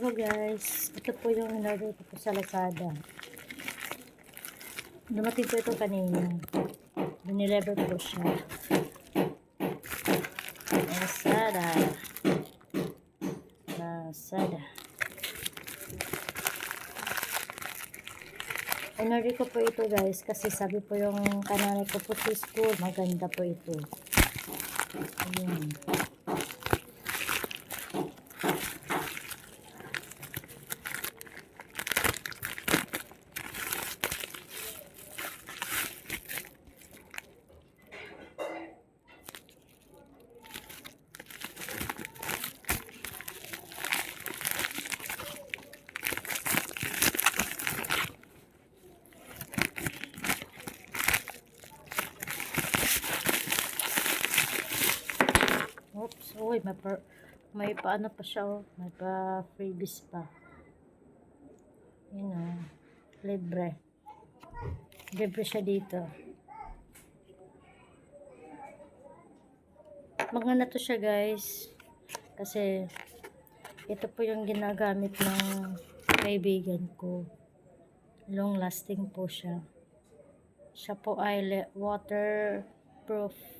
Hello guys, ito po yung in-order ko po sa Lazada. Dumating po ito kanina. Dinilever po siya. Lazada. Lazada. In-order ko po ito guys kasi sabi po yung kananay ko po sa school, maganda po ito. Ayan. Oops, uy, may, per, may paano pa siya, oh. May pa freebies pa. Yun, oh. Libre. Libre siya dito. Maganda to siya, guys. Kasi, ito po yung ginagamit ng kaibigan ko. Long lasting po siya. Siya po ay waterproof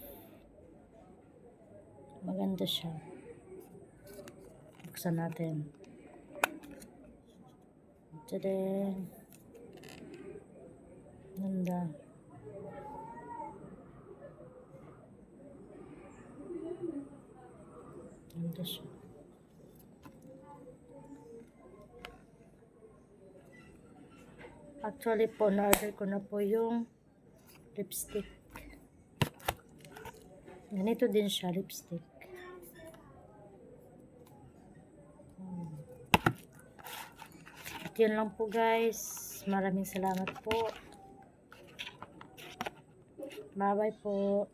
Maganda siya. Buksan natin. Tadang! Ganda. Ganda siya. Actually po, na-order ko na po yung lipstick. Ganito din siya, lipstick. Hmm. At yun lang po guys. Maraming salamat po. Bye-bye po.